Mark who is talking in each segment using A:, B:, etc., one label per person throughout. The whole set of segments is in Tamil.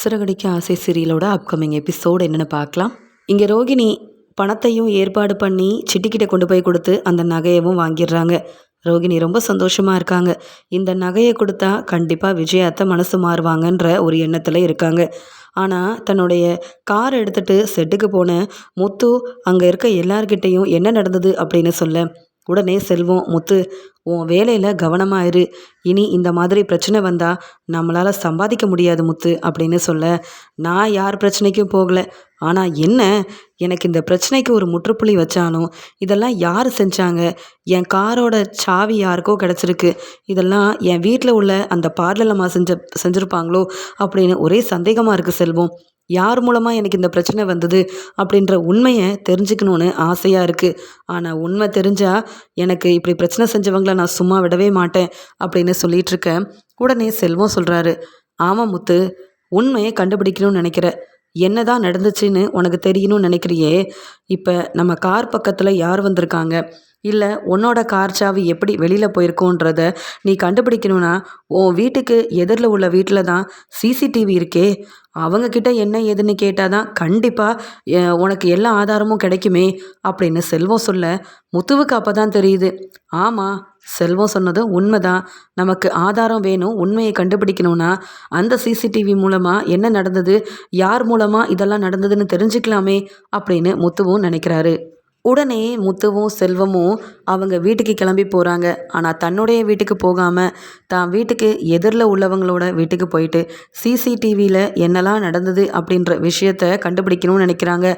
A: சிறகடிக்க ஆசை சீரியலோட அப்கமிங் எபிசோடு என்னென்னு பார்க்கலாம். இங்கே ரோகிணி பணத்தையும் ஏற்பாடு பண்ணி சிட்டிக்கிட்ட கொண்டு போய் கொடுத்து அந்த நகையவும் வாங்கிடுறாங்க. ரோகிணி ரொம்ப சந்தோஷமாக இருக்காங்க. இந்த நகையை கொடுத்தா கண்டிப்பாக விஜயாத்த மனசு மாறுவாங்கன்ற ஒரு எண்ணத்தில் இருக்காங்க. ஆனால் தன்னுடைய கார் எடுத்துகிட்டு செட்டுக்கு போன முத்து அங்கே இருக்க எல்லார்கிட்டேயும் என்ன நடந்தது அப்படின்னு சொல்ல உடனே செல்வம் முத்து. உன் வேலையில் கவனமாக இரு. இனி இந்த மாதிரி பிரச்சனை வந்தால் நம்மளால் சம்பாதிக்க முடியாது முத்து அப்படின்னு சொல்ல நான் யார் பிரச்சனைக்கும் போகலை. ஆனால் என்ன? எனக்கு இந்த பிரச்சனைக்கு ஒரு முற்றுப்புள்ளி வச்சானோ இதெல்லாம் யார் செஞ்சாங்க? என் காரோட சாவி யாருக்கோ கிடச்சிருக்கு. இதெல்லாம் என் வீட்டில் உள்ள அந்த பார்லலம்மா செஞ்ச செஞ்சுருப்பாங்களோ அப்படின்னு ஒரே சந்தேகமாக இருக்குது செல்வம். யார் மூலமாக எனக்கு இந்த பிரச்சனை வந்தது அப்படின்ற உண்மையை தெரிஞ்சுக்கணுன்னு ஆசையாக இருக்குது ஆனால் உண்மை தெரிஞ்சால் எனக்கு இப்படி பிரச்சனை செஞ்சவங்கள நான் சும்மா விடவே மாட்டேன் அப்படின்னு சொல்லிட்டு இருக்கேன் உடனே செல்வம் சொல்கிறாரு ஆமாம் முத்து உண்மையை கண்டுபிடிக்கணும்னு நினைக்கிற. என்ன தான் நடந்துச்சுன்னு உனக்கு தெரியணும்னு நினைக்கிறியே. இப்போ நம்ம கார் பக்கத்தில் யார் வந்திருக்காங்க? இல்லை உன்னோட கார் சாவி எப்படி வெளியில் போயிருக்கோன்றத நீ கண்டுபிடிக்கணும்னா உன் வீட்டுக்கு எதிரில் உள்ள வீட்டில் தான் சிசிடிவி இருக்கே. அவங்கக்கிட்ட என்ன ஏதுன்னு கேட்டால் தான் கண்டிப்பாக உனக்கு எல்லா ஆதாரமும் கிடைக்குமே அப்படின்னு செல்வம் சொல்ல முத்துவுக்கு அப்போ தான் தெரியுது. ஆமாம் செல்வம் சொன்னதும் உண்மைதான். நமக்கு ஆதாரம் வேணும் உண்மையை கண்டுபிடிக்கணும்னா அந்த சிசிடிவி மூலமாக என்ன நடந்தது யார் மூலமாக இதெல்லாம் நடந்ததுன்னு தெரிஞ்சுக்கலாமே அப்படின்னு முத்துவும் நினைக்கிறாரு. உடனே முத்துவும் செல்வமும் அவங்க வீட்டுக்கு கிளம்பி போகிறாங்க ஆனால் தன்னுடைய வீட்டுக்கு போகாமல் தான் வீட்டுக்கு எதிரில் உள்ளவங்களோட வீட்டுக்கு போயிட்டு சிசிடிவியில் என்னெல்லாம் நடந்தது அப்படின்ற விஷயத்த கண்டுபிடிக்கணும்னு நினைக்கிறாங்க.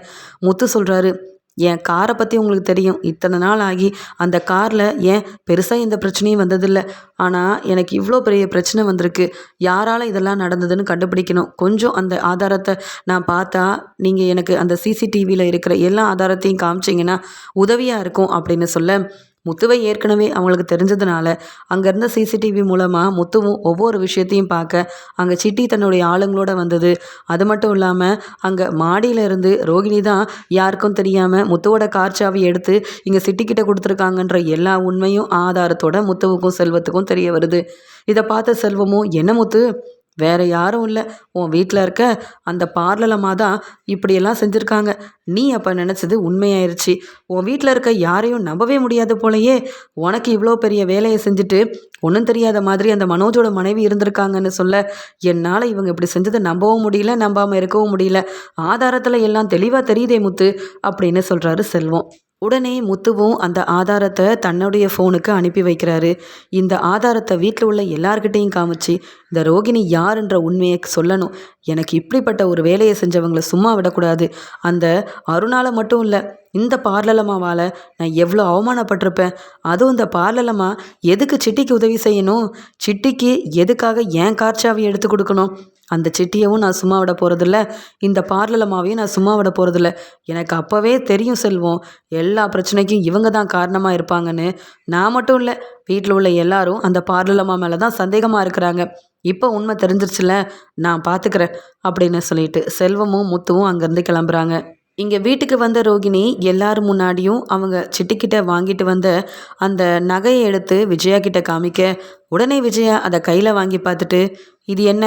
A: முத்து சொல்கிறாரு என் காரை பற்றி உங்களுக்கு தெரியும். இத்தனை நாள் ஆகி அந்த காரில் ஏன் பெருசாக எந்த பிரச்சனையும் வந்ததில்லை. ஆனால் எனக்கு இவ்வளோ பெரிய பிரச்சனை வந்திருக்கு. யாரால் இதெல்லாம் நடந்ததுன்னு கண்டுபிடிக்கணும். கொஞ்சம் அந்த ஆதாரத்தை நான் பார்த்தா நீங்கள் எனக்கு அந்த சிசிடிவியில் இருக்கிற எல்லா ஆதாரத்தையும் காமிச்சிங்கன்னா உதவியாக இருக்கும் அப்படின்னு சொல்ல முத்துவை ஏற்கனவே அவங்களுக்கு தெரிஞ்சதுனால அங்கே இருந்த சிசிடிவி மூலமாக முத்துவும் ஒவ்வொரு விஷயத்தையும் பார்க்க அங்கே சிட்டி தன்னுடைய ஆளுங்களோட வந்தது. அது மட்டும் இல்லாமல் அங்கே மாடியில் இருந்து ரோகிணி தான் யாருக்கும் தெரியாமல் முத்துவோட கார் சாவி எடுத்து இங்கே சிட்டிக்கிட்ட கொடுத்துருக்காங்கன்ற எல்லா உண்மையும் ஆதாரத்தோட முத்துவுக்கும் செல்வத்துக்கும் தெரிய வருது. இதை பார்த்த செல்வமும் என்ன முத்து? வேற யாரும் இல்லை. உன் வீட்டில் இருக்க அந்த பார்லலம்மா தான் இப்படியெல்லாம் செஞ்சுருக்காங்க. நீ அப்போ நினச்சது உண்மையாயிருச்சு. உன் வீட்டில் இருக்க யாரையும் நம்பவே முடியாது போலையே. உனக்கு இவ்வளோ பெரிய வேலையை செஞ்சுட்டு ஒன்றும் தெரியாத மாதிரி அந்த மனோஜோட மனைவி இருந்திருக்காங்கன்னு சொல்ல என்னால் இவங்க இப்படி செஞ்சதை நம்பவும் முடியல நம்பாமல் இருக்கவும் முடியல. ஆதாரத்தில் எல்லாம் தெளிவாக தெரியுதே முத்து அப்படின்னு சொல்கிறாரு செல்வம். உடனே முத்துவும் அந்த ஆதாரத்தை தன்னுடைய ஃபோனுக்கு அனுப்பி வைக்கிறாரு. இந்த ஆதாரத்தை வீட்டில் உள்ள எல்லார்கிட்டையும் காமிச்சு இந்த ரோகிணி யாருன்ற உண்மையை சொல்லணும். எனக்கு இப்படிப்பட்ட ஒரு வேலையை செஞ்சவங்களை சும்மா விடக்கூடாது. அந்த அருணால மட்டும் இல்லை இந்த பார்லலம்மாவால் நான் எவ்வளோ அவமானப்பட்டிருப்பேன்? அதுவும் இந்த பார்லலம்மா எதுக்கு சிட்டிக்கு உதவி செய்யணும்? சிட்டிக்கு எதுக்காக ஏன் கார்ச்சாவை எடுத்து கொடுக்கணும்? அந்த சிட்டியவும் நான் சும்மா விட போகிறதில்ல இந்த பார்லலம்மாவையும் நான் சும்மா விட போகிறதில்ல எனக்கு அப்போவே தெரியும் செல்வம் எல்லா பிரச்சனைக்கும் இவங்க தான் காரணமாக இருப்பாங்கன்னு. நான் மட்டும் இல்லை வீட்டில் உள்ள எல்லாரும் அந்த பார்லலம்மா மேலே தான் சந்தேகமாக இருக்கிறாங்க. இப்போ உண்மை தெரிஞ்சிருச்சுல நான் பார்த்துக்கிறேன் அப்படின்னு சொல்லிட்டு செல்வமும் முத்துவும் அங்கேருந்து கிளம்புறாங்க. இங்கே வீட்டுக்கு வந்த ரோகிணி எல்லார் முன்னாடியும் அவங்க சிட்டிக்கிட்ட வாங்கிட்டு வந்த அந்த நகையை எடுத்து விஜயா கிட்ட காமிக்க உடனே விஜயா அதை கையில் வாங்கி பார்த்துட்டு இது என்ன?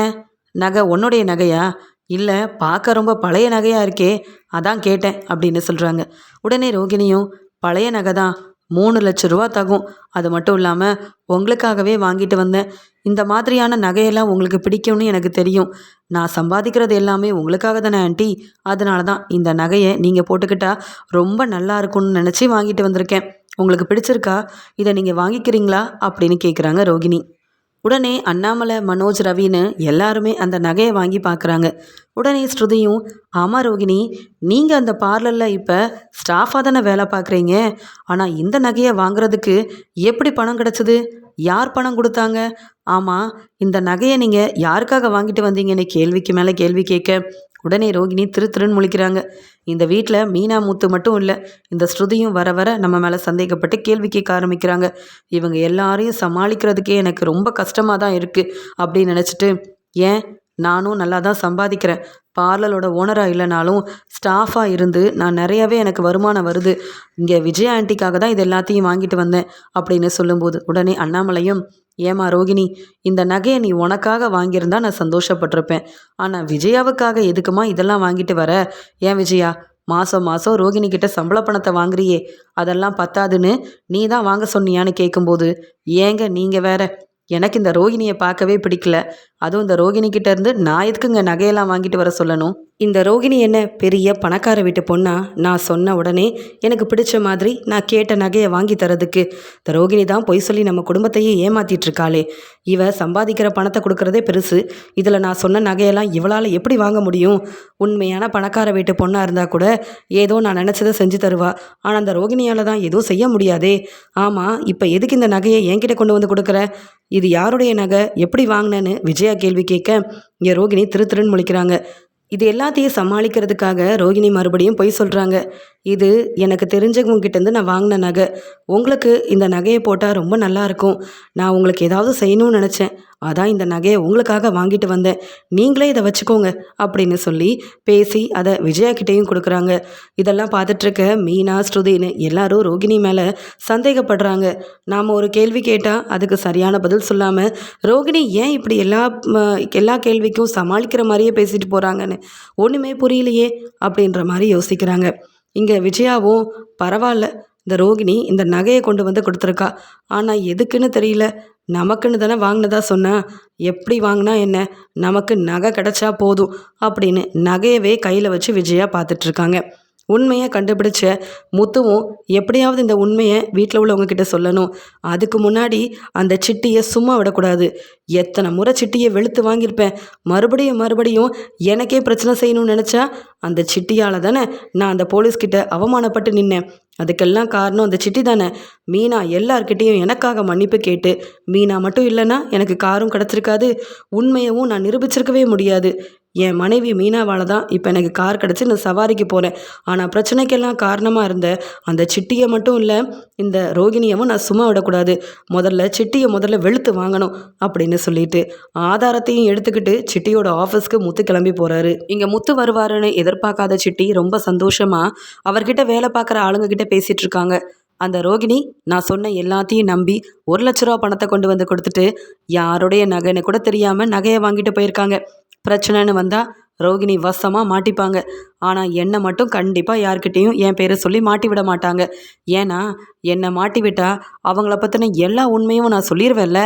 A: நகை உன்னுடைய நகையா? இல்லை பார்க்க ரொம்ப பழைய நகையாக இருக்கே அதான் கேட்டேன் அப்படின்னு சொல்கிறாங்க உடனே ரோகிணியும் பழைய நகை தான் மூணு லட்ச ரூபா தகும். அது மட்டும் இல்லாமல் உங்களுக்காகவே வாங்கிட்டு வந்தேன். இந்த மாதிரியான நகையெல்லாம் உங்களுக்கு பிடிக்கும்னு எனக்கு தெரியும். நான் சம்பாதிக்கிறது எல்லாமே உங்களுக்காக தானே ஆண்டி. அதனால தான் இந்த நகையை நீங்கள் போட்டுக்கிட்டா ரொம்ப நல்லா இருக்கும்னு நினச்சி வாங்கிட்டு வந்திருக்கேன். உங்களுக்கு பிடிச்சிருக்கா? இதை நீங்கள் வாங்கிக்கிறீங்களா? அப்படின்னு கேட்குறாங்க ரோகிணி. உடனே அண்ணாமலை மனோஜ் ரவின்னு எல்லாருமே அந்த நகையை வாங்கி பார்க்குறாங்க உடனே ஸ்ருதியும் ஆமாம் ரோகிணி நீங்கள் அந்த பார்லரில் இப்போ ஸ்டாஃபாக தானே வேலை பார்க்குறீங்க ஆனால் இந்த நகையை வாங்குறதுக்கு எப்படி பணம் கிடச்சிது? யார் பணம் கொடுத்தாங்க? ஆமாம் இந்த நகையை நீங்கள் யாருக்காக வாங்கிட்டு வந்தீங்கன்னு கேள்விக்கு மேலே கேள்வி கேட்க உடனே ரோகிணி திரு திருன்னு முழிக்கிறாங்க. இந்த வீட்டில் மீனா மூத்து மட்டும் இல்லை இந்த ஸ்ருதியும் வர வர நம்ம மேலே சந்தேகப்பட்டு கேள்வி கேட்க ஆரம்பிக்கிறாங்க. இவங்க எல்லாரையும் சமாளிக்கிறதுக்கே எனக்கு ரொம்ப கஷ்டமாக தான் இருக்குது அப்படின்னு நினச்சிட்டு ஏன்? நானும் நல்லா தான் சம்பாதிக்கிறேன். பார்லரோட ஓனராக இல்லைனாலும் ஸ்டாஃபாக இருந்து நான் நிறையவே எனக்கு வருமானம் வருது. இங்கே விஜய் ஆண்டிக்காக தான் இது எல்லாத்தையும் வாங்கிட்டு வந்தேன் அப்படின்னு சொல்லும்போது உடனே அண்ணாமலையும் ஏமா ரோகிணி இந்த நகையை நீ உனக்காக வாங்கியிருந்தா நான் சந்தோஷப்பட்டிருப்பேன். ஆனால் விஜயாவுக்காக எதுக்குமா இதெல்லாம் வாங்கிட்டு வர? ஏன் விஜயா மாதம் மாதம் ரோகிணி கிட்ட சம்பள பணத்தை வாங்குறியே அதெல்லாம் பத்தாதுன்னு நீ தான் வாங்க சொன்னியான்னு கேட்கும்போது ஏங்க நீங்கள் வேற? எனக்கு இந்த ரோகிணியை பார்க்கவே பிடிக்கல. அதுவும் இந்த ரோகிணி கிட்ட இருந்து நான் எதுக்குங்க நகையெல்லாம் வாங்கிட்டு வர சொல்லணும்? இந்த ரோகிணி என்ன பெரிய பணக்கார வீட்டு பொண்ணா? நான் சொன்ன உடனே எனக்கு பிடிச்ச மாதிரி நான் கேட்ட நகையை வாங்கி தரதுக்கு. இந்த ரோகிணி தான் பொய் சொல்லி நம்ம குடும்பத்தையே ஏமாத்திட்டு இருக்காளே இவ சம்பாதிக்கிற பணத்தை கொடுக்கறதே பெருசு. இதில் நான் சொன்ன நகையெல்லாம் இவளால் எப்படி வாங்க முடியும்? உண்மையான பணக்கார வீட்டு பொண்ணாக இருந்தால் கூட ஏதோ நான் நினச்சதை செஞ்சு தருவா. ஆனால் அந்த ரோகிணியால் தான் எதுவும் செய்ய முடியாதே. ஆமாம் இப்போ எதுக்கு இந்த நகையை என்கிட்ட கொண்டு வந்து கொடுக்குற? இது யாருடைய நகை? எப்படி வாங்கினேன்னு விஜயா கேள்வி கேட்க இங்கே ரோகிணி திரு திருன்னு முழிக்கிறாங்க. இது எல்லாத்தையும் சமாளிக்கிறதுக்காக ரோகிணி மறுபடியும் பொய் சொல்கிறாங்க இது எனக்கு தெரிஞ்சவங்க கிட்டேருந்து நான் வாங்கின நகை. உங்களுக்கு இந்த நகையை போட்டால் ரொம்ப நல்லாயிருக்கும் நான் உங்களுக்கு ஏதாவது செய்யணும்னு நினச்சேன். அதான் இந்த நகையை உங்களுக்காக வாங்கிட்டு வந்தேன். நீங்களே இதை வச்சுக்கோங்க அப்படின்னு சொல்லி பேசி அதை விஜயா கிட்டேயும் கொடுக்குறாங்க. இதெல்லாம் பார்த்துட்ருக்க மீனா ஸ்ருதின்னு எல்லாரும் ரோகிணி மேலே சந்தேகப்படுறாங்க. நாம் ஒரு கேள்வி கேட்டால் அதுக்கு சரியான பதில் சொல்லாமல் ரோகிணி ஏன் இப்படி எல்லா எல்லா கேள்விக்கும் சமாளிக்கிற மாதிரியே பேசிட்டு போகிறாங்கன்னு ஒன்றுமே புரியலையே அப்படின்ற மாதிரி யோசிக்கிறாங்க. இங்கே விஜயாவும் பரவாயில்ல இந்த ரோகிணி இந்த நகையை கொண்டு வந்து கொடுத்துருக்கா. ஆனால் எதுக்குன்னு தெரியல. நமக்குன்னு தானே வாங்கினதா சொன்னேன் எப்படி வாங்கினா என்ன? நமக்கு நகை கிடச்சா போதும். அப்படின்னு நகையவே கையில் வச்சு விஜயா பார்த்துட்ருக்காங்க உண்மையை கண்டுபிடிச்ச முத்துவும் எப்படியாவது இந்த உண்மையை வீட்டில் உள்ளவங்க கிட்ட சொல்லணும். அதுக்கு முன்னாடி அந்த சிட்டியை சும்மா விடக்கூடாது. எத்தனை முறை சிட்டியை வெளுத்து வாங்கியிருப்பேன். மறுபடியும் மறுபடியும் எனக்கே பிரச்சனை செய்யணும்னு நினச்சா அந்த சிட்டியால் தானே நான் அந்த போலீஸ்கிட்ட அவமானப்பட்டு நின்னேன். அதுக்கெல்லாம் காரணம் அந்த சிட்டி தானே. மீனா எல்லார்கிட்டேயும் எனக்காக மன்னிப்பு கேட்டு மீனா மட்டும் இல்லைன்னா எனக்கு காரும் கிடச்சிருக்காது. உண்மையவும் நான் நிரூபிச்சிருக்கவே முடியாது. என் மனைவி மீனாவால் தான் இப்போ எனக்கு கார் கிடச்சி நான் சவாரிக்கு போகிறேன் ஆனால் பிரச்சனைக்கெல்லாம் காரணமாக இருந்த அந்த சிட்டியை மட்டும் இல்லை இந்த ரோகிணியவும் நான் சும்மா விடக்கூடாது. முதல்ல சிட்டியை முதல்ல வெளுத்து வாங்கணும் அப்படின்னு சொல்லிட்டு ஆதாரத்தையும் எடுத்துக்கிட்டு சிட்டியோட ஆஃபீஸ்க்கு முத்து கிளம்பி போகிறாரு இங்கே முத்து வருவாருன்னு எதிர்பார்க்காத சிட்டி ரொம்ப சந்தோஷமாக அவர்கிட்ட வேலை பார்க்குற ஆளுங்க கிட்ட பேசிகிட்டு இருக்காங்க. அந்த ரோகிணி நான் சொன்ன எல்லாத்தையும் நம்பி ஒரு லட்ச ரூபா பணத்தை கொண்டு வந்து கொடுத்துட்டு யாருடைய நகைன்னு கூட தெரியாமல் நகையை வாங்கிட்டு போயிருக்காங்க. பிரச்சனைன்னு வந்தால் ரோகிணி வசமாக மாட்டிப்பாங்க. ஆனால் என்னை மட்டும் கண்டிப்பாக யார்கிட்டேயும் என் பேரை சொல்லி மாட்டி விட மாட்டாங்க. ஏன்னா என்னை மாட்டி விட்டால் அவங்கள பற்றின எல்லா உண்மையும் நான் சொல்லிடுவேன்ல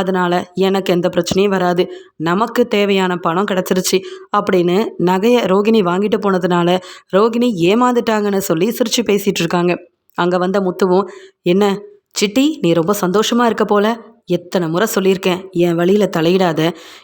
A: அதனால் எனக்கு எந்த பிரச்சனையும் வராது. நமக்கு தேவையான பணம் கிடச்சிருச்சு அப்படின்னு நகையை ரோகிணி வாங்கிட்டு போனதுனால ரோகிணி ஏமாந்துட்டாங்கன்னு சொல்லி சிரித்து பேசிகிட்டு இருக்காங்க. அங்கே வந்த முத்துவும் என்ன சிட்டி நீ ரொம்ப சந்தோஷமாக இருக்க போல. எத்தனை முறை சொல்லியிருக்கேன் என் வழியில் தலையிடாத.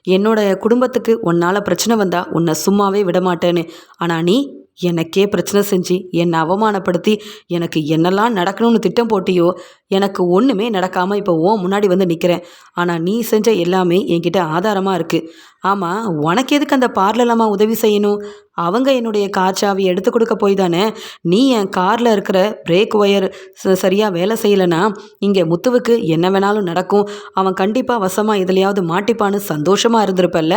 A: என்னோட குடும்பத்துக்கு உன்னால் பிரச்சனை வந்தால் உன்னை சும்மாவே விட மாட்டேன்னு ஆனால் நீ எனக்கே பிரச்சனை செஞ்சு என்னை அவமானப்படுத்தி எனக்கு என்னெல்லாம் நடக்கணும்னு திட்டம் போட்டியோ எனக்கு ஒன்றுமே நடக்காமல் இப்போ ஓ முன்னாடி வந்து நிற்கிறேன் ஆனால் நீ செஞ்ச எல்லாமே என்கிட்ட ஆதாரமாக இருக்குது ஆமாம் உனக்கு எதுக்கு அந்த பார்லலாமா உதவி செய்யணும்? அவங்க என்னுடைய கார் சாவி எடுத்து கொடுக்க போய் தானே நீ என் காரில் இருக்கிற பிரேக் ஒயர் சரியாக வேலை செய்யலைன்னா இங்கே முத்துவுக்கு என்ன வேணாலும் நடக்கும். அவன் கண்டிப்பாக வசமாக எதுலையாவது மாட்டிப்பான்னு சந்தோஷமாக இருந்திருப்பல்ல.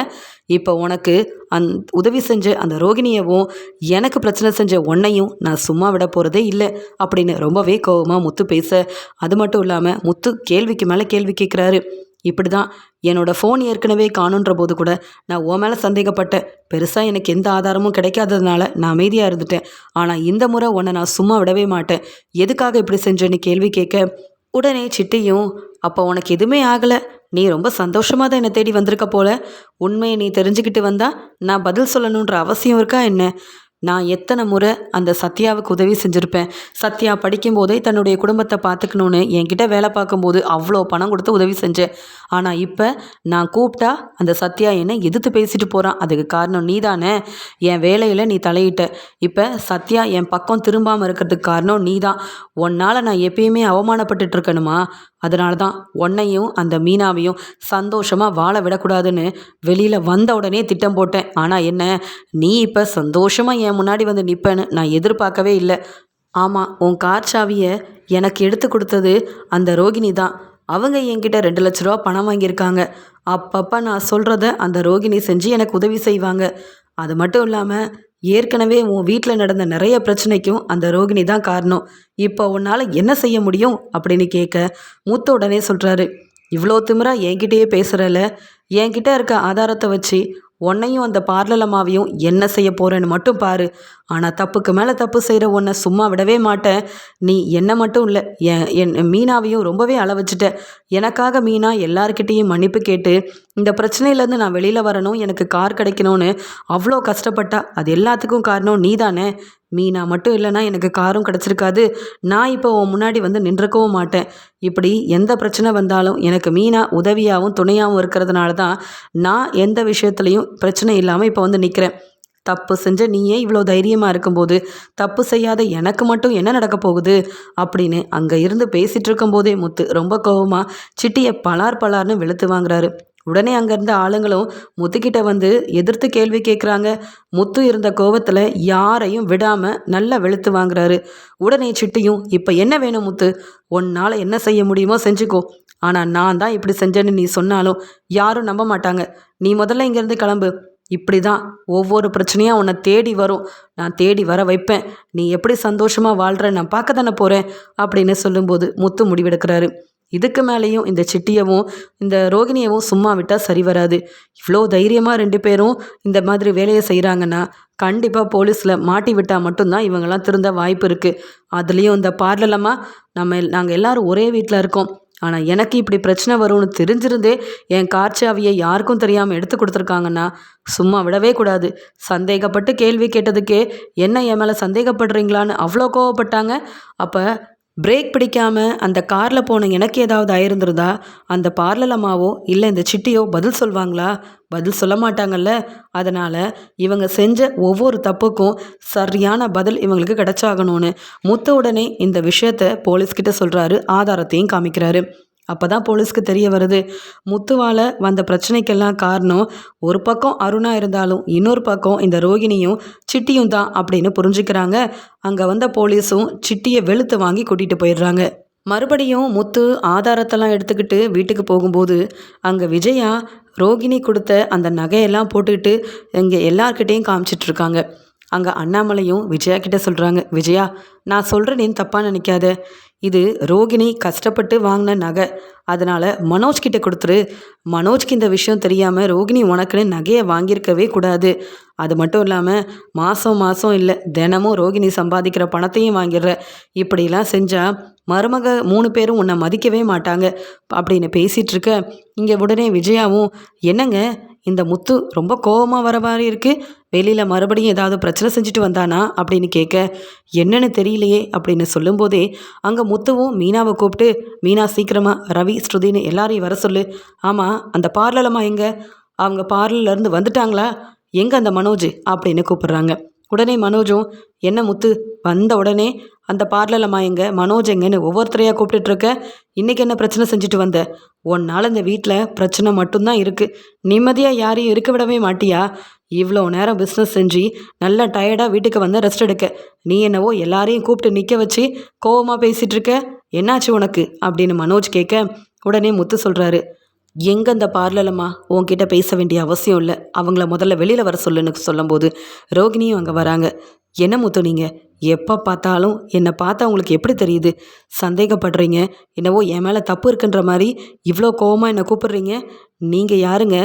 A: இப்போ உனக்கு அந் உதவி செஞ்ச அந்த ரோகிணியவும் எனக்கு பிரச்சனை செஞ்ச உன்னையும் நான் சும்மா விட போகிறதே இல்லை அப்படின்னு ரொம்பவே கோபமாக முத்து பேச. அது மட்டும் இல்லாமல் முத்து கேள்விக்கு மேலே கேள்வி கேட்குறாரு இப்படி தான் என்னோடய ஃபோன் ஏற்கனவே காணுன்ற போது கூட நான் உன் மேலே சந்தேகப்பட்டேன். பெருசாக எனக்கு எந்த ஆதாரமும் கிடைக்காததுனால நான் அமைதியாக இருந்துட்டேன். ஆனால் இந்த முறை உன்னை நான் சும்மா விடவே மாட்டேன். எதுக்காக இப்படி செஞ்சேன்னு கேள்வி கேட்க உடனே சிட்டியும் அப்போ உனக்கு எதுவுமே ஆகலை. நீ ரொம்ப சந்தோஷமாக தான் என்னை தேடி வந்திருக்க போல. உண்மையை நீ தெரிஞ்சுக்கிட்டு வந்தால் நான் பதில் சொல்லணுன்ற அவசியம் இருக்கா என்ன? நான் எத்தனை முறை அந்த சத்யாவுக்கு உதவி செஞ்சுருப்பேன். சத்யா படிக்கும்போதே தன்னுடைய குடும்பத்தை பார்த்துக்கணுன்னு என்கிட்ட வேலை பார்க்கும்போது அவ்வளோ பணம் கொடுத்து உதவி செஞ்சேன். ஆனால் இப்போ நான் கூப்பிட்டா அந்த சத்யா என்னை எதிர்த்து பேசிட்டு போகிறான் அதுக்கு காரணம் நீ தானே என் வேலையில் நீ தலையிட்ட. இப்போ சத்யா என் பக்கம் திரும்பாமல் இருக்கிறதுக்கு காரணம் நீ தான் உன்னால் நான் எப்பயுமே அவமானப்பட்டுட்டு இருக்கணுமா? அதனால தான் உன்னையும் அந்த மீனாவையும் சந்தோஷமாக வாழ விடக்கூடாதுன்னு வெளியில் வந்த உடனே திட்டம் போட்டேன். ஆனால் என்ன? நீ இப்போ சந்தோஷமாக என் முன்னாடி வந்து நிற்பேன்னு நான் எதிர்பார்க்கவே இல்லை. ஆமாம் உன் கார் சாவியை எனக்கு எடுத்து கொடுத்தது அந்த ரோகிணி தான். அவங்க என்கிட்ட ரெண்டு லட்ச ரூபா பணம் வாங்கியிருக்காங்க. அப்பப்போ நான் சொல்கிறத அந்த ரோகிணி செஞ்சு எனக்கு உதவி செய்வாங்க. அது மட்டும் இல்லாமல் ஏற்கனவே உன் வீட்டில் நடந்த நிறைய பிரச்சனைக்கும் அந்த ரோகிணி தான் காரணம். இப்போ உன்னால் என்ன செய்ய முடியும் அப்படின்னு கேட்க மூத்த உடனே சொல்கிறாரு இவ்வளோ திமிரா என்கிட்டயே பேசுகிறல என்கிட்ட இருக்க ஆதாரத்தை வச்சு உன்னையும் அந்த பார்லலம்மாவையும் என்ன செய்ய போகிறேன்னு மட்டும் பாரு. ஆனால் தப்புக்கு மேலே தப்பு செய்கிற உன்னை சும்மா விடவே மாட்டேன். நீ என்ன மட்டும் இல்லை என் என் மீனாவையும் ரொம்பவே அளவச்சிட்ட எனக்காக மீனா எல்லார்கிட்டேயும் மன்னிப்பு கேட்டு இந்த பிரச்சனையிலேருந்து நான் வெளியில் வரணும் எனக்கு கார் கிடைக்கணும்னு அவ்வளோ கஷ்டப்பட்டா அது எல்லாத்துக்கும் காரணம் நீ தானே மீனா மட்டும் இல்லைன்னா எனக்கு காரும் கிடச்சிருக்காது. நான் இப்போ உன் முன்னாடி வந்து நின்றுக்கவும் மாட்டேன். இப்படி எந்த பிரச்சனை வந்தாலும் எனக்கு மீனா உதவியாகவும் துணையாகவும் இருக்கிறதுனால தான் நான் எந்த விஷயத்துலையும் பிரச்சனை இல்லாமல் இப்போ வந்து நிற்கிறேன் தப்பு செஞ்ச நீயே இவ்வளோ தைரியமாக இருக்கும்போது தப்பு செய்யாத எனக்கு மட்டும் என்ன நடக்க போகுது? அப்படின்னு அங்கே இருந்து பேசிகிட்டு இருக்கும்போதே முத்து ரொம்ப கோவமாக சிட்டியை பலார் பலார்னு வெளுத்து வாங்குறாரு. உடனே அங்கே இருந்த ஆளுங்களும் முத்துக்கிட்ட வந்து எதிர்த்து கேள்வி கேட்குறாங்க முத்து இருந்த கோவத்தில் யாரையும் விடாமல் நல்லா வெளுத்து வாங்குறாரு. உடனே சிட்டியும் இப்போ என்ன வேணும் முத்து? உன்னால் என்ன செய்ய முடியுமோ செஞ்சுக்கோ. ஆனால் நான் தான் இப்படி செஞ்சேன்னு நீ சொன்னாலும் யாரும் நம்ப மாட்டாங்க. நீ முதல்ல இங்கேருந்து கிளம்பு. இப்படி தான் ஒவ்வொரு பிரச்சனையாக உன்னை தேடி வரும். நான் தேடி வர வைப்பேன். நீ எப்படி சந்தோஷமாக வாழ்கிற நான் பார்க்க தானே போகிறேன் அப்படின்னு சொல்லும்போது முத்து முடிவெடுக்கிறாரு. இதுக்கு மேலேயும் இந்த சிட்டியவும் இந்த ரோகிணியவும் சும்மா விட்டால் சரி வராது. இவ்வளோ தைரியமாக ரெண்டு பேரும் இந்த மாதிரி வேலையை செய்கிறாங்கன்னா கண்டிப்பாக போலீஸில் மாட்டி விட்டால் மட்டும்தான் இவங்கெல்லாம் திருந்த வாய்ப்பு இருக்குது அதுலேயும் இந்த பார்லலமாக நம்ம நாங்கள் எல்லோரும் ஒரே வீட்டில் இருக்கோம். ஆனால் எனக்கு இப்படி பிரச்சனை வரும்னு தெரிஞ்சிருந்தே என் கார்ச்சாவியை யாருக்கும் தெரியாமல் எடுத்து கொடுத்துருக்காங்கன்னா சும்மா விடவே கூடாது. சந்தேகப்பட்டு கேள்வி கேட்டதுக்கே என்ன என் மேலே சந்தேகப்படுறீங்களான்னு அவ்வளோ கோவப்பட்டாங்க. அப்போ பிரேக் பிடிக்காமல் அந்த காரில் போன எனக்கு ஏதாவது ஆயிருந்திருந்தா அந்த பார்லர் அம்மாவோ இல்லை இந்த சிட்டியோ பதில் சொல்வாங்களா? பதில் சொல்ல மாட்டாங்கல்ல. அதனால் இவங்க செஞ்ச ஒவ்வொரு தப்புக்கும் சரியான பதில் இவங்களுக்கு கிடைச்சாகணும்னு. முத்த உடனே இந்த விஷயத்த போலீஸ்கிட்ட சொல்கிறாரு ஆதாரத்தையும் காமிக்கிறாரு. அப்போ தான் போலீஸ்க்கு தெரிய வருது. முத்துவால் வந்த பிரச்சனைக்கெல்லாம் காரணம் ஒரு பக்கம் அருணா இருந்தாலும் இன்னொரு பக்கம் இந்த ரோகிணியும் சிட்டியும் தான் அப்படின்னு புரிஞ்சுக்கிறாங்க. அங்கே வந்த போலீஸும் சிட்டியை வெளுத்து வாங்கி கூட்டிகிட்டு போயிடுறாங்க. மறுபடியும் முத்து ஆதாரத்தெல்லாம் எடுத்துக்கிட்டு வீட்டுக்கு போகும்போது அங்கே விஜயா ரோகிணி கொடுத்த அந்த நகையெல்லாம் போட்டுக்கிட்டு இங்கே எல்லார்கிட்டேயும் காமிச்சிட்ருக்காங்க அங்கே அண்ணாமலையும் விஜயா கிட்ட சொல்கிறாங்க விஜயா நான் சொல்கிறேன் தப்பாக நினைக்காத. இது ரோகிணி கஷ்டப்பட்டு வாங்கின நகை. அதனால் மனோஜ் கிட்ட கொடுத்துரு. மனோஜ்க்கு இந்த விஷயம் தெரியாமல் ரோகிணி உனக்குன்னு நகையை வாங்கியிருக்கவே கூடாது. அது மட்டும் இல்லாமல் மாதம் மாதம் இல்லை தினமும் ரோகிணி சம்பாதிக்கிற பணத்தையும் வாங்கிடுற. இப்படிலாம் செஞ்சால் மருமக மூணு பேரும் உன்னை மதிக்கவே மாட்டாங்க. அப்படின்னு பேசிகிட்டு இருக்க இங்கே உடனே விஜயாவும் என்னங்க இந்த முத்து ரொம்ப கோபமாக வர மாதிரி இருக்குது வெளியில் மறுபடியும் ஏதாவது பிரச்சனை செஞ்சுட்டு வந்தானா அப்படின்னு கேட்க என்னன்னு தெரியலையே அப்படின்னு சொல்லும்போதே அங்கே முத்துவும் மீனாவை கூப்பிட்டு மீனா சீக்கிரமாக ரவி ஸ்ருதின்னு எல்லாரையும் வர சொல்லு. ஆமாம் அந்த பார்லலம்மா எங்கே? அவங்க பார்லர்லேருந்து வந்துட்டாங்களா? எங்கே அந்த மனோஜ்? அப்படின்னு கூப்பிட்றாங்க. உடனே மனோஜும் என்ன முத்து வந்த உடனே அந்த பார்லலம்மா எங்க மனோஜ் எங்கன்னு ஒவ்வொருத்தரையாக கூப்பிட்டுட்ருக்க. இன்றைக்கி என்ன பிரச்சனை செஞ்சுட்டு வந்த? உன்னால் இந்த வீட்டில் பிரச்சனை மட்டும்தான் இருக்குது நிம்மதியாக யாரையும் இருக்க விடவே மாட்டியா? இவ்வளோ நேரம் பிஸ்னஸ் செஞ்சு நல்லா டயர்டாக வீட்டுக்கு வந்து ரெஸ்ட் எடுக்க. நீ என்னவோ எல்லாரையும் கூப்பிட்டு நிற்க வச்சு கோவமாக பேசிகிட்டு இருக்க என்னாச்சு உனக்கு? அப்படின்னு மனோஜ் கேட்க உடனே முத்து சொல்கிறாரு எங்கே அந்த பார்லலம்மா? உன்கிட்ட பேச வேண்டிய அவசியம் இல்லை. அவங்கள முதல்ல வெளியில் வர சொல்லுன்னு சொல்லும்போது ரோகிணியும் அங்கே வராங்க. என்ன முத்து நீங்கள் எப்போ பார்த்தாலும் என்னை பார்த்தா உங்களுக்கு எப்படி தெரியுது? சந்தேகப்படுறீங்க? என்னவோ என் மேலே தப்பு இருக்குன்ற மாதிரி இவ்வளோ கோவமாக என்னை கூப்பிடுறீங்க? நீங்கள் யாருங்க?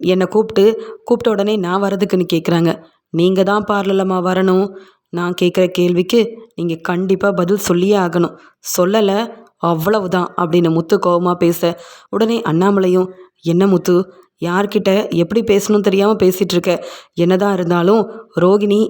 A: என்னை கூப்பிட்டு கூப்பிட்ட உடனே நான் வரதுக்குன்னு கேட்குறாங்க நீங்கள் தான் பார்லலம்மா வரணும். நான் கேட்குற கேள்விக்கு நீங்கள் கண்டிப்பாக பதில் சொல்லியே ஆகணும். சொல்லலை அவ்வளவுதான் அப்படின்னு முத்து கோபமாக பேச உடனே அண்ணாமலையும் என்ன முத்து யார்கிட்ட எப்படி பேசணும் தெரியாமல் பேசிகிட்ருக்க என்னதான் இருந்தாலும் ரோகிணி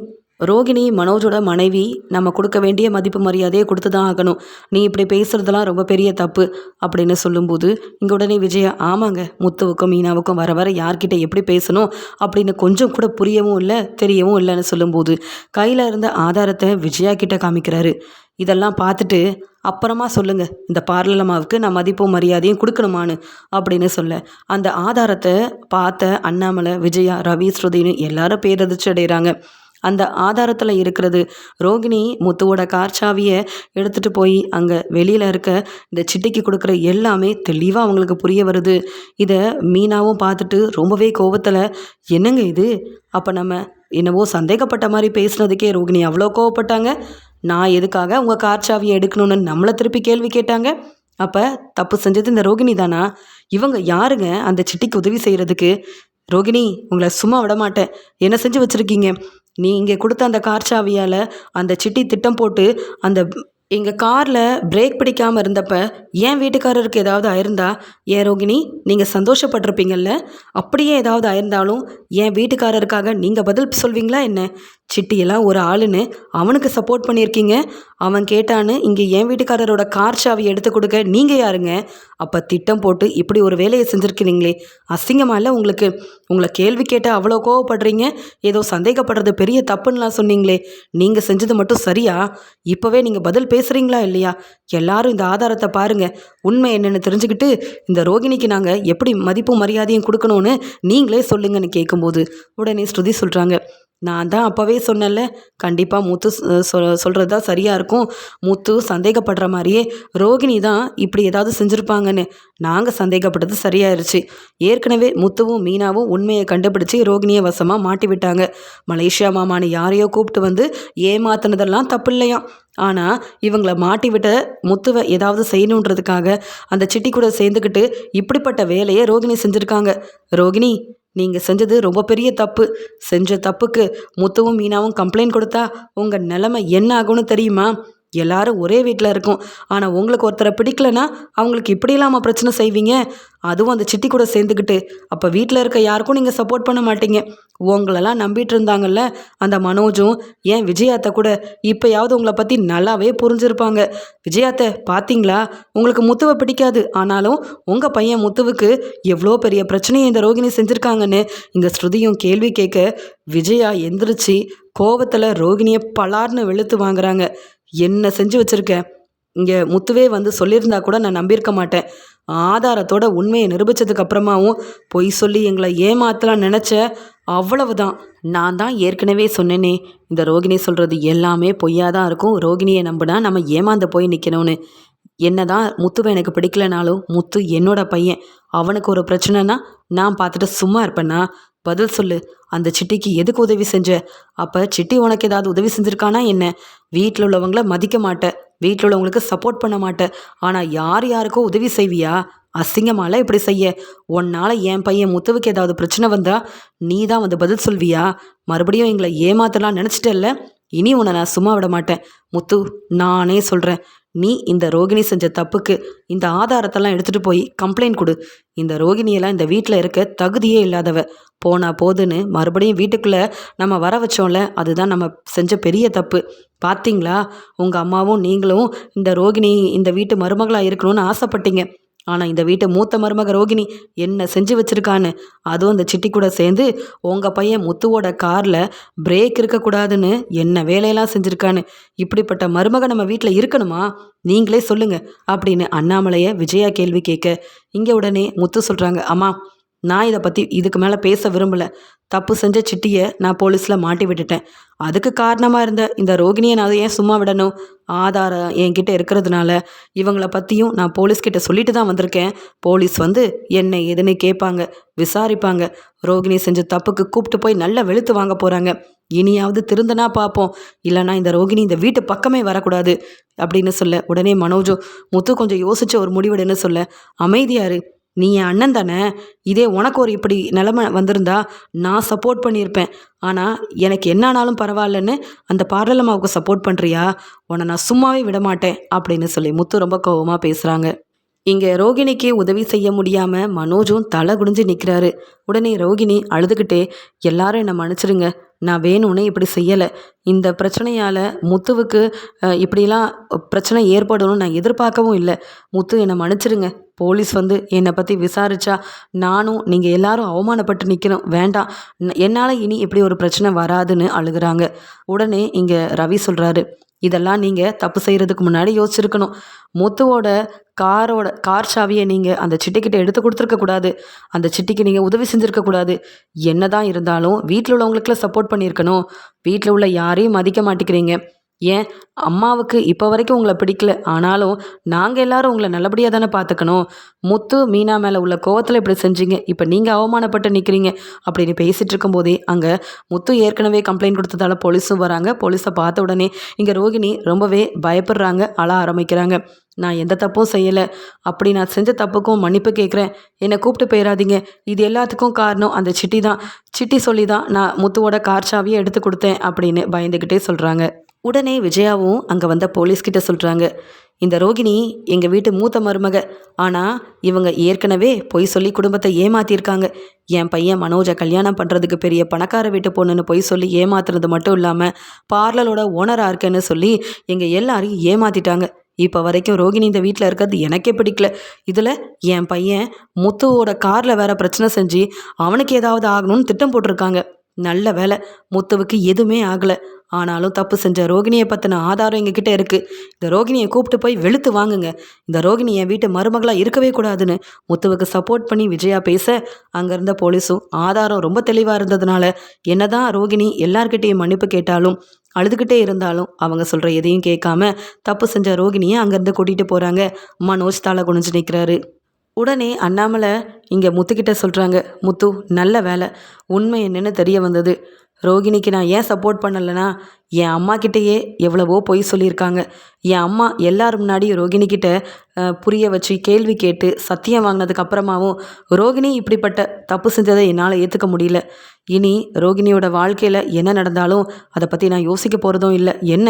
A: ரோகிணி மனோஜோட மனைவி நம்ம கொடுக்க வேண்டிய மதிப்பு மரியாதையை கொடுத்து தான் ஆகணும். நீ இப்படி பேசுகிறதெல்லாம் ரொம்ப பெரிய தப்பு அப்படின்னு சொல்லும்போது இங்கே உடனே விஜயா ஆமாங்க முத்துவுக்கும் மீனாவுக்கும் வர வர யார்கிட்ட எப்படி பேசணும் அப்படின்னு கொஞ்சம் கூட புரியவும் இல்லை தெரியவும் இல்லைன்னு சொல்லும்போது கையில் இருந்த ஆதாரத்தை விஜயா கிட்ட காமிக்கிறாரு. இதெல்லாம் பார்த்துட்டு அப்புறமா சொல்லுங்கள் இந்த பார்லமாவுக்கு நான் மதிப்பும் மரியாதையும் கொடுக்கணுமான்னு அப்படின்னு சொல்ல. அந்த ஆதாரத்தை பார்த்த அண்ணாமலை விஜயா ரவி ஸ்ருதின்னு எல்லாரும் பேரதிர்ச்சி அடைகிறாங்க. அந்த ஆதாரத்தில் இருக்கிறது. ரோகிணி முத்துவோட கார் சாவியை எடுத்துகிட்டு போய் அங்கே வெளியில் இருக்க இந்த சிட்டிக்கு கொடுக்குற எல்லாமே தெளிவாக அவங்களுக்கு புரிய வருது. இதை மீனாவும் பார்த்துட்டு ரொம்பவே கோபத்தில் என்னங்க இது? அப்போ நம்ம என்னவோ சந்தேகப்பட்ட மாதிரி பேசுனதுக்கே ரோகிணி அவ்வளோ கோவப்பட்டாங்க? நான் எதுக்காக உங்கள் கார் சாவியை எடுக்கணும்னு நம்மளை திருப்பி கேள்வி கேட்டாங்க? அப்போ தப்பு செஞ்சது இந்த ரோகிணி தானா? இவங்க யாருங்க அந்த சிட்டிக்கு உதவி செய்கிறதுக்கு ரோகிணி உங்களை சும்மா விட மாட்டேன். என்ன செஞ்சு வச்சுருக்கீங்க? நீ இங்கே கொடுத்த அந்த கார் சாவியால் அந்த சிட்டி திட்டம் போட்டு அந்த எங்கள் காரில் பிரேக் பிடிக்காமல் இருந்தப்ப என் வீட்டுக்காரருக்கு ஏதாவது ஆயிருந்தா ஏன் ரோகிணி நீங்கள் சந்தோஷப்பட்டிருப்பீங்கல்ல? அப்படியே ஏதாவது ஆயிருந்தாலும் என் வீட்டுக்காரருக்காக நீங்கள் பதில் சொல்வீங்களா என்ன? சிட்டியெல்லாம் ஒரு ஆளுன்னு அவனுக்கு சப்போர்ட் பண்ணியிருக்கீங்க. அவன் கேட்டான்னு இங்கே என் வீட்டுக்காரரோட கார் சாவி எடுத்து கொடுக்க நீங்கள் யாருங்க? அப்போ திட்டம் போட்டு இப்படி ஒரு வேலையை செஞ்சுருக்கிறீங்களே. அசிங்கமாக இல்லை உங்களுக்கு? உங்களை கேள்வி கேட்ட அவ்வளோ கோவப்படுறீங்க? ஏதோ சந்தேகப்படுறது பெரிய தப்புன்னெலாம் சொன்னீங்களே. நீங்கள் செஞ்சது மட்டும் சரியா? இப்போவே நீங்கள் பதில் பேசுகிறீங்களா இல்லையா? எல்லாரும் இந்த ஆதாரத்தை பாருங்கள் உண்மை என்னென்னு தெரிஞ்சுக்கிட்டு இந்த ரோகிணிக்கு நாங்கள் எப்படி மதிப்பும் மரியாதையும் கொடுக்கணும்னு நீங்களே சொல்லுங்கன்னு கேட்கும்போது உடனே ஸ்ருதி சொல்கிறாங்க நான் தான் அப்போவே சொன்னேன்ல கண்டிப்பாக முத்து சொல்கிறது தான் சரியாக இருக்கும். முத்து சந்தேகப்படுற மாதிரியே ரோகிணி தான் இப்படி ஏதாவது செஞ்சுருப்பாங்கன்னு. நாங்கள் சந்தேகப்பட்டது சரியாயிருச்சு. ஏற்கனவே முத்துவும் மீனாவும் உண்மையை கண்டுபிடிச்சி ரோகிணியை வசமாக மாட்டி விட்டாங்க. மலேசியா மாமான்னு யாரையோ கூப்பிட்டு வந்து ஏமாத்தினதெல்லாம் தப்பு இல்லையாம் ஆனால் இவங்கள மாட்டி விட்ட முத்துவை ஏதாவது செய்யணுன்றதுக்காக அந்த சிட்டி கூட சேர்ந்துக்கிட்டு இப்படிப்பட்ட வேலையை ரோகிணி செஞ்சுருக்காங்க. ரோகிணி நீங்கள் செஞ்சது ரொம்ப பெரிய தப்பு. செஞ்ச தப்புக்கு முத்துவும் மீனாவும் கம்ப்ளைண்ட் கொடுத்தா உங்கள் நிலமை என்ன ஆகும்னு தெரியுமா? எல்லாரும் ஒரே வீட்டில் இருக்கும். ஆனால் உங்களுக்கு ஒருத்தரை பிடிக்கலனா அவங்களுக்கு இப்படி இல்லாமல் பிரச்சனை செய்வீங்க? அதுவும் அந்த சிட்டி கூட சேர்ந்துக்கிட்டு அப்போ வீட்டில் இருக்க யாருக்கும் நீங்கள் சப்போர்ட் பண்ண மாட்டீங்க. உங்களெல்லாம் நம்பிட்டு இருந்தாங்கல்ல? அந்த மனோஜும் ஏன் விஜயாத்தை கூட இப்போயாவது உங்களை பற்றி நல்லாவே புரிஞ்சிருப்பாங்க. விஜயாத்தை பார்த்தீங்களா உங்களுக்கு முத்துவை பிடிக்காது. ஆனாலும் உங்கள் பையன் முத்துவுக்கு எவ்வளோ பெரிய பிரச்சனையை இந்த ரோகிணி செஞ்சுருக்காங்கன்னு இங்கே ஸ்ருதியும் கேள்வி கேட்க விஜயா எந்திரிச்சு கோவத்தில் ரோகிணியை பலார்னு வெளுத்து வாங்குறாங்க. என்ன செஞ்சு வச்சுருக்க? இங்கே முத்துவே வந்து சொல்லியிருந்தா கூட நான் நம்பியிருக்க மாட்டேன். ஆதாரத்தோட உண்மையை நிரூபித்ததுக்கு அப்புறமாவும் பொய் சொல்லி எங்களை ஏமாத்தலாம் நினச்ச அவ்வளவுதான். நான் தான் ஏற்கனவே சொன்னேனே இந்த ரோகிணி சொல்கிறது எல்லாமே பொய்யாக தான் இருக்கும். ரோகிணியை நம்பினா நம்ம ஏமாந்து போய் நிற்கணும்னு என்ன தான் முத்துவை எனக்கு பிடிக்கலனாலும் முத்து என்னோட பையன். அவனுக்கு ஒரு பிரச்சனைனா நான் பார்த்துட்டு சும்மா இருப்பேன்னா பதில் சொல்லு. அந்த சிட்டிக்கு எதுக்கு உதவி செஞ்ச? அப்போ சிட்டி உனக்கு ஏதாவது உதவி செஞ்சுருக்கானா என்ன? வீட்டில் உள்ளவங்கள மதிக்க மாட்டேன் வீட்டில் உள்ளவங்களுக்கு சப்போர்ட் பண்ண மாட்டேன் ஆனால் யார் யாருக்கோ உதவி செய்வியா? அசிங்கமால இப்படி செய்ய. உன்னால் என் பையன் முத்துவுக்கு ஏதாவது பிரச்சனை வந்தா நீ தான் வந்து பதில் சொல்வியா? மறுபடியும் எங்களை ஏமாத்தலாம் நினச்சிட்டல்ல? இனி உன்னை நான் சும்மா விட மாட்டேன். முத்து நானே சொல்கிறேன் நீ இந்த ரோகிணி செஞ்ச தப்புக்கு இந்த ஆதாரத்தெல்லாம் எடுத்துகிட்டு போய் கம்ப்ளைண்ட் கொடு. இந்த ரோகிணியெல்லாம் இந்த வீட்டில் இருக்க தகுதியே இல்லாதவ. போனா போதுன்னு மறுபடியும் வீட்டுக்குள்ளே நம்ம வர வச்சோம்ல அதுதான் நம்ம செஞ்ச பெரிய தப்பு. பார்த்தீங்களா உங்கள் அம்மாவும் நீங்களும் இந்த ரோகிணி இந்த வீட்டு மருமகளாக இருக்கணும்னு ஆசைப்பட்டீங்க. ஆனால் இந்த வீட்டை மூத்த மருமக ரோகிணி என்ன செஞ்சு வச்சுருக்கான்னு அதுவும் அந்த சிட்டி கூட சேர்ந்து உங்கள் பையன் முத்துவோட காரில் பிரேக் இருக்கக்கூடாதுன்னு என்ன வேலையெல்லாம் செஞ்சுருக்கான்னு இப்படிப்பட்ட மருமக நம்ம வீட்டில் இருக்கணுமா? நீங்களே சொல்லுங்கள் அப்படின்னு அண்ணாமலையை விஜயா கேள்வி கேட்க இங்கே உடனே முத்து சொல்கிறாங்க அம்மா நான் இதை பற்றி இதுக்கு மேலே பேச விரும்பலை. தப்பு செஞ்ச சிட்டியை நான் போலீஸில் மாட்டி விட்டுட்டேன். அதுக்கு காரணமாக இருந்த இந்த ரோகிணியை நான் ஏன் சும்மா விடணும்? ஆதாரம் என்கிட்ட இருக்கிறதுனால இவங்களை பற்றியும் நான் போலீஸ்கிட்ட சொல்லிட்டு தான் வந்திருக்கேன். போலீஸ் வந்து என்ன எதுன்னு கேட்பாங்க விசாரிப்பாங்க. ரோகிணி செஞ்ச தப்புக்கு கூப்பிட்டு போய் நல்லா வெளுத்து வாங்க போகிறாங்க இனியாவது திருந்தனா பார்ப்போம் இல்லைனா இந்த ரோகிணி இந்த வீட்டு பக்கமே வரக்கூடாது அப்படின்னு சொல்ல உடனே மனோஜோ முத்து கொஞ்சம் யோசிச்ச ஒரு முடிவெடுன்னு சொல்ல அமைதியாரு நீ என் அண்ணன் தானே? இதே உனக்கு ஒரு இப்படி நிலமை வந்திருந்தா நான் சப்போர்ட் பண்ணியிருப்பேன். ஆனால் எனக்கு என்ன ஆனாலும் பரவாயில்லன்னு அந்த பார்லமாவுக்கு சப்போர்ட் பண்ணுறியா உன்னை நான் சும்மாவே விட மாட்டேன் அப்படின்னு சொல்லி முத்து ரொம்ப கோபமாக பேசுகிறாங்க இங்கே ரோகிணிக்கு உதவி செய்ய முடியாமல் மனோஜும் தலை குடிஞ்சு நிற்கிறாரு உடனே ரோகிணி அழுதுகிட்டே எல்லாரும் என்னை மன்னிச்சிருங்க. நான் வேணும்னே இப்படி செய்யலை. இந்த பிரச்சனையால் முத்துவுக்கு இப்படிலாம் பிரச்சனை ஏற்படணும்னு நான் எதிர்பார்க்கவும் இல்லை. முத்து என்னை மன்னிச்சிருங்க. போலீஸ் வந்து என்னை பற்றி விசாரித்தா நானும் நீங்கள் எல்லாரும் அவமானப்பட்டு நிற்கணும் வேண்டாம். என்னால் இனி இப்படி ஒரு பிரச்சனை வராதுன்னு அழுகிறாங்க. உடனே இங்கே ரவி சொல்கிறாரு இதெல்லாம் நீங்கள் தப்பு செய்கிறதுக்கு முன்னாடி யோசிச்சிருக்கணும். முத்துவோட காரோட கார் சாவியை நீங்கள் அந்த சிட்டிக்கிட்ட எடுத்து கொடுத்துருக்கக்கூடாது அந்த சிட்டிக்கு நீங்கள் உதவி செஞ்சுருக்கக்கூடாது என்ன தான் இருந்தாலும் வீட்டில் உள்ளவங்களுக்குலாம் சப்போர்ட் பண்ணியிருக்கணும். வீட்டில் உள்ள யாரையும் மதிக்க மாட்டேங்கிறீங்க. ஏன்? அம்மாவுக்கு இப்போ வரைக்கும் உங்களை பிடிக்கல. ஆனாலும் நாங்கள் எல்லாரும் உங்களை நல்லபடியாக தானே பார்த்துக்கணும் முத்து மீனா மேலே உள்ள கோவத்தில் இப்படி செஞ்சீங்க. இப்போ நீங்கள் அவமானப்பட்டு நிற்கிறீங்க அப்படின்னு பேசிகிட்டு இருக்கும்போதே அங்கே முத்து ஏற்கனவே கம்ப்ளைண்ட் கொடுத்ததால போலீஸும் வராங்க. போலீஸை பார்த்த உடனே இங்கே ரோகிணி ரொம்பவே பயப்படுறாங்க. அழ ஆரம்பிக்கிறாங்க. நான் எந்த தப்பும் செய்யலை. அப்படி நான் செஞ்ச தப்புக்கும் மன்னிப்பு கேட்குறேன் என்னை கூப்பிட்டு போயிடாதீங்க இது எல்லாத்துக்கும் காரணம் அந்த சிட்டி தான். சிட்டி சொல்லி தான் நான் முத்துவோட கார் சாவியை எடுத்து கொடுத்தேன் அப்படின்னு பயந்துக்கிட்டே சொல்கிறாங்க உடனே விஜயாவும் அங்கே வந்த போலீஸ்கிட்ட சொல்கிறாங்க இந்த ரோகிணி எங்கள் வீட்டு மூத்த மருமக. ஆனால் இவங்க ஏற்கனவே பொய் சொல்லி குடும்பத்தை ஏமாத்தியிருக்காங்க என் பையன் மனோஜை கல்யாணம் பண்ணுறதுக்கு பெரிய பணக்கார வீட்டு பொண்ணுன்னு பொய் சொல்லி ஏமாத்துறது மட்டும் இல்லாமல் பார்லரோட ஓனராக இருக்கேன்னு சொல்லி எங்கள் எல்லாரையும் ஏமாத்திட்டாங்க. இப்போ வரைக்கும் ரோகிணி இந்த வீட்டில் இருக்கிறது எனக்கே பிடிக்கல. இதில் என் பையன் முத்துவோட காரில் வேற பிரச்சனை செஞ்சு அவனுக்கு ஏதாவது ஆகணும்னு திட்டம் போட்டிருக்காங்க. நல்ல வேலை முத்துவுக்கு எதுவுமே ஆகலை. ஆனாலும் தப்பு செஞ்ச ரோகிணியை பற்றின ஆதாரம் எங்ககிட்ட இருக்குது இந்த ரோகிணியை கூப்பிட்டு போய் வெளுத்து வாங்குங்க. இந்த ரோகிணி என் வீட்டு மருமகளாக இருக்கவே கூடாதுன்னு முத்துவுக்கு சப்போர்ட் பண்ணி விஜயா பேச அங்கேருந்த போலீஸும் ஆதாரம் ரொம்ப தெளிவாக இருந்ததுனால என்னதான் ரோகிணி எல்லார்கிட்டேயும் மன்னிப்பு கேட்டாலும் அழுதுகிட்டே இருந்தாலும் அவங்க சொல்கிற எதையும் கேட்காம தப்பு செஞ்ச ரோகிணியை அங்கேருந்து கூட்டிகிட்டு போகிறாங்க மனோஜ் தலை குனிஞ்சு நிற்கிறாரு உடனே அண்ணாமலை இங்கே முத்துக்கிட்ட சொல்கிறாங்க முத்து நல்ல வேலை. உண்மை என்னென்னு தெரிய வந்தது. ரோகிணிக்கு நான் ஏன் சப்போர்ட் பண்ணலைன்னா என் அம்மா கிட்டேயே எவ்வளவோ பொய் சொல்லியிருக்காங்க. என் அம்மா எல்லார் முன்னாடி ரோகிணிக்கிட்ட புரிய வச்சு கேள்வி கேட்டு சத்தியம் வாங்கினதுக்கு அப்புறமாவும் ரோகிணி இப்படிப்பட்ட தப்பு செஞ்சதை என்னால் ஏற்றுக்க முடியல. இனி ரோகிணியோட வாழ்க்கையில் என்ன நடந்தாலும் அதை பற்றி நான் யோசிக்க போகிறதும் இல்லை. என்ன?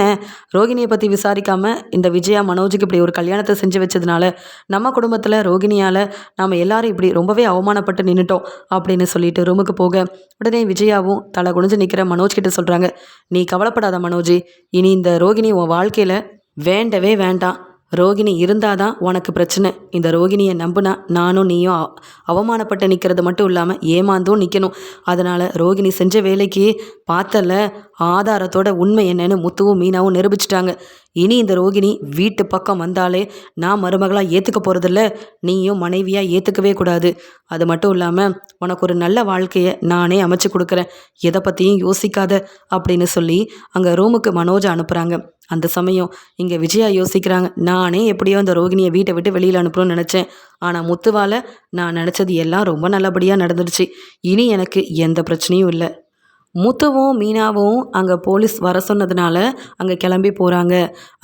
A: ரோகிணியை பற்றி விசாரிக்காமல் இந்த விஜயா மனோஜுக்கு இப்படி ஒரு கல்யாணத்தை செஞ்சு வச்சதுனால நம்ம குடும்பத்தில் ரோகிணியால் நாம் எல்லாரும் இப்படி ரொம்பவே அவமானப்பட்டு நின்றுட்டோம் அப்படின்னு சொல்லிட்டு ரூமுக்கு போக உடனே விஜயாவும் தலை குனிஞ்சு நிற்கிற மனோஜ் கிட்ட சொல்கிறாங்க நீ கவலைப்பட கவலைப்படாத மனோஜி. இனி இந்த ரோகிணி உன் வாழ்க்கையில் வேண்டவே வேண்டாம். ரோகிணி இருந்தால் தான் உனக்கு பிரச்சனை. இந்த ரோகிணியை நம்புனா நானும் நீயும் அவமானப்பட்டு நிற்கிறது மட்டும் இல்லாமல் ஏமாந்தும் நிற்கணும் அதனால் ரோகிணி செஞ்ச வேலைக்கு பார்த்தல ஆதாரத்தோட உண்மை என்னன்னு முத்துவும் மீனாவும் நிரூபிச்சிட்டாங்க. இனி இந்த ரோகிணி வீட்டு பக்கம் வந்தாலே நான் மருமகளாக ஏற்றுக்க போகிறதில்ல நீயும் மனைவியாக ஏற்றுக்கவே கூடாது. அது மட்டும் இல்லாமல் உனக்கு ஒரு நல்ல வாழ்க்கையை நானே அமைச்சு கொடுக்குறேன். எதை பற்றியும் யோசிக்காத அப்படின்னு சொல்லி அங்கே ரூமுக்கு மனோஜை அனுப்புகிறாங்க அந்த சமயம் இங்கே விஜயா யோசிக்கிறாங்க நானே எப்படியோ அந்த ரோகிணியை வீட்டை விட்டு வெளியில் அனுப்பணும்னு நினச்சேன். ஆனால் முத்துவால் நான் நினச்சது எல்லாம் ரொம்ப நல்லபடியாக நடந்துடுச்சு. இனி எனக்கு எந்த பிரச்சனையும் இல்லை. முத்துவும் மீனாவும் அங்கே போலீஸ் வர சொன்னதுனால அங்கே கிளம்பி போகிறாங்க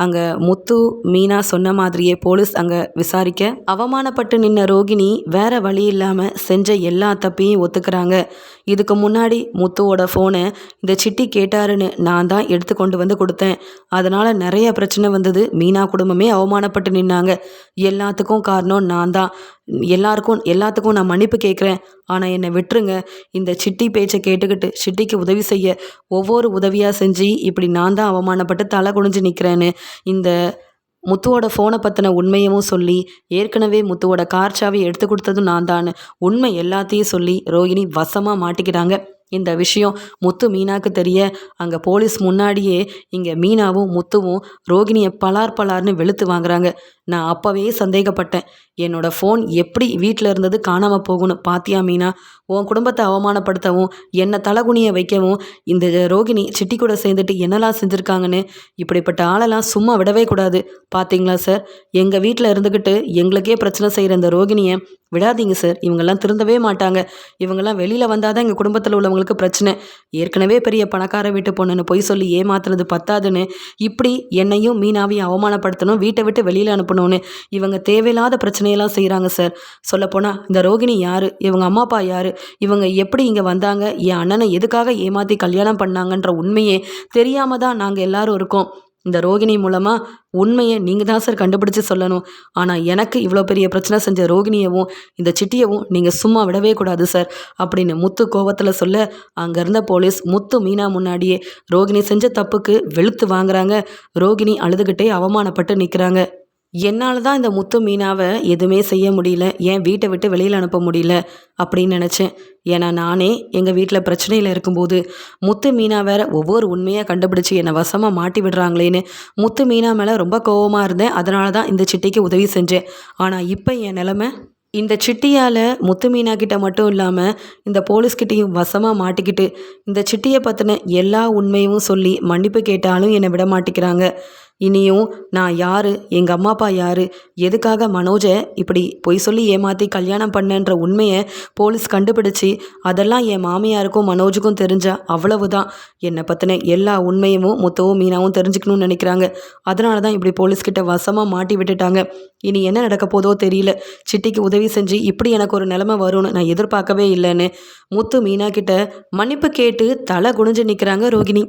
A: அங்கே முத்து மீனா சொன்ன மாதிரியே போலீஸ் அங்கே விசாரிக்க அவமானப்பட்டு நின்ன ரோகிணி வேற வழி இல்லாமல் செஞ்ச எல்லா தப்பையும் ஒத்துக்கிறாங்க. இதுக்கு முன்னாடி முத்துவோட ஃபோனை இந்த சிட்டி கேட்டாருன்னு நான் தான் எடுத்து கொண்டு வந்து கொடுத்தேன். அதனால் நிறைய பிரச்சனை வந்தது. மீனா குடும்பமே அவமானப்பட்டு நின்னாங்க. எல்லாத்துக்கும் காரணம் நான் தான். எல்லாருக்கும் எல்லாத்துக்கும் நான் மன்னிப்பு கேட்குறேன். ஆனால் என்னை விட்டுருங்க. இந்த சிட்டி பேச்சை கேட்டுக்கிட்டு சிட்டிக்கு உதவி செய்ய ஒவ்வொரு உதவியாக செஞ்சு இப்படி நான் தான் அவமானப்பட்டு தலை குனிஞ்சு நிற்கிறேன்னு இந்த முத்துவோட ஃபோனை பற்றின உண்மையவும் சொல்லி ஏற்கனவே முத்துவோட கார் சாவி எடுத்து கொடுத்ததும் நான் தான். உண்மை எல்லாத்தையும் சொல்லி ரோகிணி வசமாக மாட்டிக்கிறாங்க இந்த விஷயம் முத்து மீனாக்கு தெரிய அங்கே போலீஸ் முன்னாடியே இங்கே மீனாவும் முத்துவும் ரோகிணியை பலார் பலார்னு வெளுத்து வாங்குறாங்க. நான் அப்போவே சந்தேகப்பட்டேன். என்னோட ஃபோன் எப்படி வீட்டில் இருந்தது காணாமல் போகணும் பாத்தியா மீனா? உன் குடும்பத்தை அவமானப்படுத்தவும் என்னை தலகுனியை வைக்கவும் இந்த ரோகிணி சிட்டி கூட சேர்ந்துட்டு என்னெல்லாம் செஞ்சுருக்காங்கன்னு இப்படிப்பட்ட ஆளெல்லாம் சும்மா விடவே கூடாது. பார்த்தீங்களா சார் எங்கள் வீட்டில் இருந்துக்கிட்டு எங்களுக்கே பிரச்சனை செய்கிற இந்த ரோகிணியை விடாதீங்க சார். இவங்கெல்லாம் திருந்தவே மாட்டாங்க. இவங்கெல்லாம் வெளியில் வந்தால் தான் எங்கள் குடும்பத்தில் உள்ளவங்களுக்கு பிரச்சனை. ஏற்கனவே பெரிய பணக்கார வீட்டு பொண்ணுன்னு பொய் சொல்லி ஏமாத்துறது பத்தாதுன்னு இப்படி என்னையும் மீனாவையும் அவமானப்படுத்தணும் வீட்டை விட்டு வெளியில் அனுப்பணும்னு இவங்க தேவையில்லாத பிரச்சனையெல்லாம் செய்கிறாங்க சார். சொல்லப்போனால் இந்த ரோகிணி யார்? இவங்க அம்மா அப்பா யார்? இவங்க எப்படி இங்கே வந்தாங்க? என் அண்ணனை எதுக்காக ஏமாற்றி கல்யாணம் பண்ணாங்கன்ற உண்மையே தெரியாமல் தான் நாங்கள் எல்லோரும் இருக்கோம். இந்த ரோகிணி மூலமாக உண்மையை நீங்கள் தான் சார் கண்டுபிடிச்சு சொல்லணும். ஆனால் எனக்கு இவ்வளோ பெரிய பிரச்சனை செஞ்ச ரோகிணியவும் இந்த சிட்டியவும் நீங்கள் சும்மா விடவே கூடாது சார் அப்படின்னு முத்து கோபத்தில் சொல்ல அங்கே இருந்த போலீஸ் முத்து மீனா முன்னாடியே ரோகிணி செஞ்ச தப்புக்கு வெளுத்து வாங்குறாங்க. ரோகிணி அழுதுகிட்டே அவமானப்பட்டு நிற்கிறாங்க என்னால் தான் இந்த முத்து மீனாவை எதுவுமே செய்ய முடியல ஏன் வீட்டை விட்டு வெளியில் அனுப்ப முடியல அப்படின்னு நினச்சேன். ஏன்னா நானே எங்கள் வீட்டில் பிரச்சனையில் இருக்கும்போது முத்து மீனா வேற ஒவ்வொரு உண்மையாக கண்டுபிடிச்சி என்னை வசமாக மாட்டி விடுறாங்களேன்னு முத்து மீனா மேலே ரொம்ப கோவமாக இருந்தேன். அதனால தான் இந்த சிட்டிக்கு உதவி செஞ்சேன். ஆனால் இப்போ என் நிலமை இந்த சிட்டியால் முத்து மீனா கிட்ட மட்டும் இல்லாமல் இந்த போலீஸ்கிட்டையும் வசமாக மாட்டிக்கிட்டு இந்த சிட்டியை பற்றின எல்லா உண்மையும் சொல்லி மன்னிப்பு கேட்டாலும் என்னை விட மாட்டேங்கிறாங்க இனியும் நான் யார்? எங்கள் அம்மா அப்பா யார்? எதுக்காக மனோஜை இப்படி பொய் சொல்லி ஏமாற்றி கல்யாணம் பண்ணேன்ற உண்மையை போலீஸ் கண்டுபிடிச்சி அதெல்லாம் என் மாமியாருக்கும் மனோஜுக்கும் தெரிஞ்சா அவ்வளவுதான். என்னை பற்றின எல்லா உண்மையும் முத்தவும் மீனாவும் தெரிஞ்சுக்கணும்னு நினைக்கிறாங்க. அதனால தான் இப்படி போலீஸ்கிட்ட வசமாக மாட்டி விட்டுட்டாங்க. இனி என்ன நடக்க போதோ தெரியல. சிட்டிக்கு உதவி செஞ்சு இப்படி எனக்கு ஒரு நிலைமை வரும்னு நான் எதிர்பார்க்கவே இல்லைன்னு முத்து மீனா கிட்ட மன்னிப்பு கேட்டு தலை குனிஞ்சு நிற்கிறாங்க ரோகிணி.